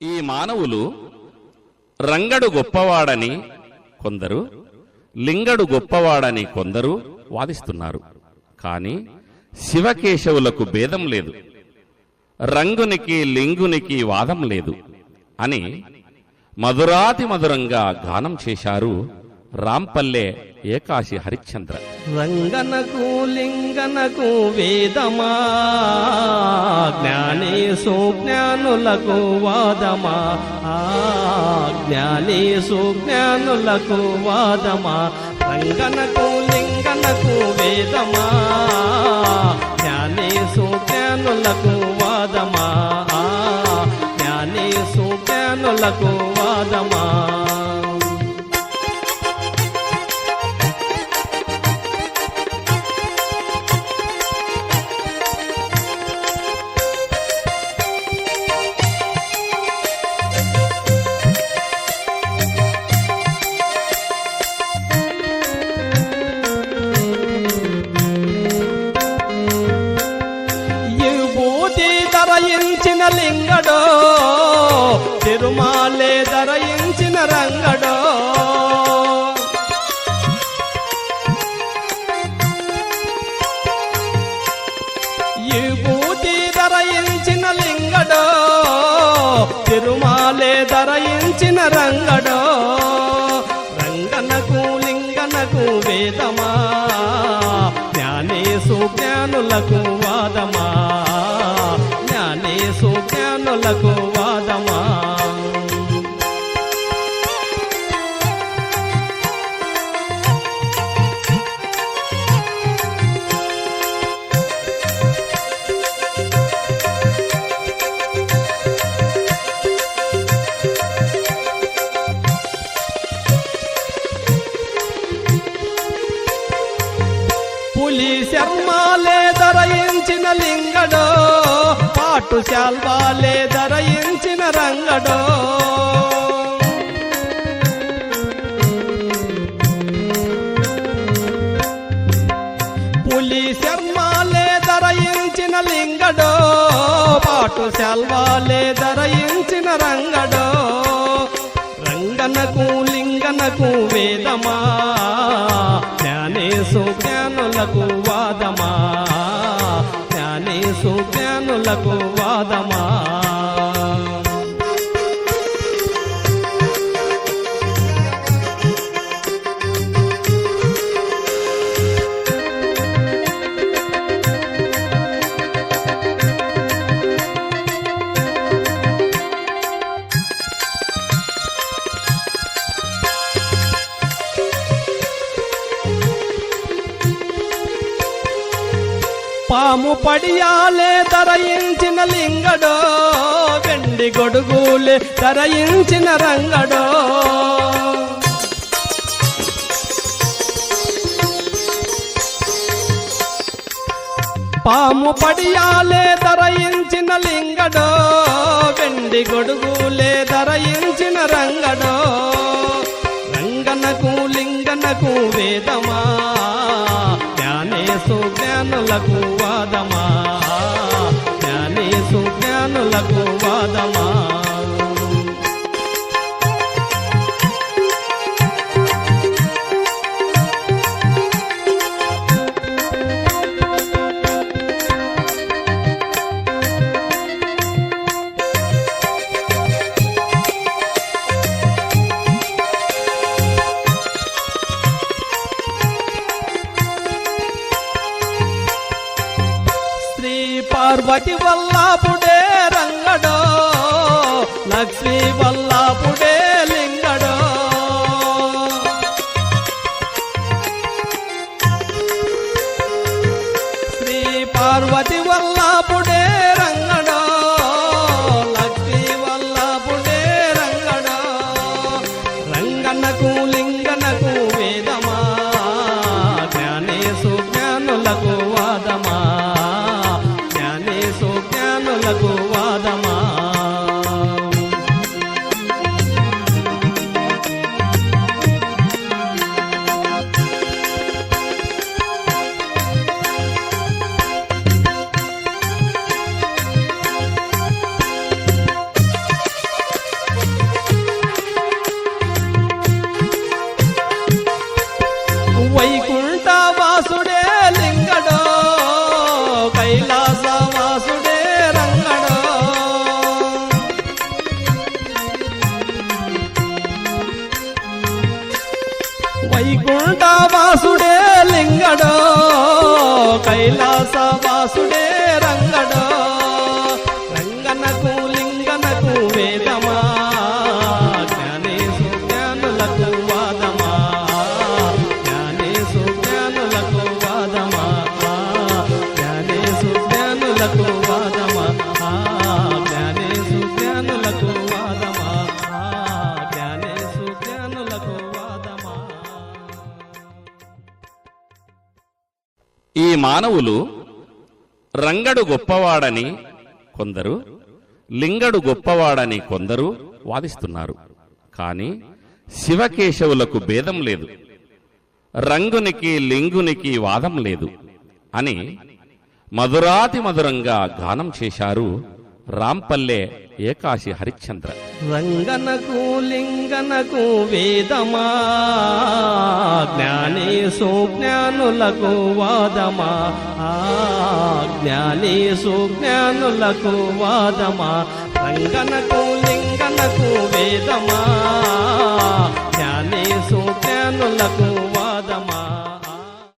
ఈ మానవులు రంగడు గొప్పవాడని కొందరు లింగడు గొప్పవాడని కొందరు వాదిస్తున్నారు. కాని శివకేశవులకు భేదం లేదు. రంగునికి లింగునికి వాదం లేదు అని మధురాతి మధురంగా గానం చేశారు రాంపల్లె ఏకాశి హరిశ్చంద్ర. రంగనకు లింగనకు వేదమా? జ్ఞానేశు జ్ఞానులకు వాదమా? జ్ఞానేశు జ్ఞానులకు వాదమా? రంగనకు లింగనకు వేదమా? జ్ఞానేశు జ్ఞానులకు వాదమా? జ్ఞానేశు జ్ఞానులకు వాదమా? రంగడో రంగనకు లింగనకు వేదమా? జ్ఞానేశు జ్ఞానులకు వాదమా? జ్ఞానేశు జ్ఞానులకు వాదమా పులి శర్మాలే ధరయించిన లింగడో. పాటు శాల్వాలే ధరయించిన రంగడో. పులి శర్మాలే ధరయించిన లింగడో. పాటు శాల్వాలే ధరయించిన రంగడో. రంగనకు లింగనకు వేదమా? జ్ఞానేశు జ్ఞానులకు వాదమా? జ్ఞానేశు జ్ఞానులకు వాదమా? పాము పడియాలే తరయించిన లింగడో వెండి గొడుగులే తరయించిన రంగడో. పాము పడియాలే ధరయించిన లింగడో వెండి గొడుగులే ధరయించిన రంగడో. రంగనకు లింగనకు వేదమా? జ్ఞానేశు జ్ఞానులకు వాదమా? పార్వతి వల్లాపుడే రంగడో లక్ష్మీ వల్లాపుడే లింగడో. శ్రీ పార్వతి వల్లాపుడే రంగడో లక్ష్మీ వల్లాపుడే రంగడో. రంగనకు కైలాసవాసుడే రంగడా. వైకుంఠవాసుడే లింగడా. ఈ మానవులు రంగడు గొప్పవాడని కొందరు లింగడు గొప్పవాడని కొందరు వాదిస్తున్నారు. కానీ శివకేశవులకు భేదం లేదు. రంగునికి లింగునికి వాదం లేదు అని మధురాతి మధురంగా గానం చేశారు రాంపల్లె ఏకాశి హరిశ్చంద్ర. రంగనకు లింగనకు వేదమా? జ్ఞానేశు జ్ఞానులకు వాదమా? జ్ఞానేశు జ్ఞానులకు వాదమా? రంగనకు లింగనకు వేదమా? జ్ఞానేశు జ్ఞానులకు వాదమా?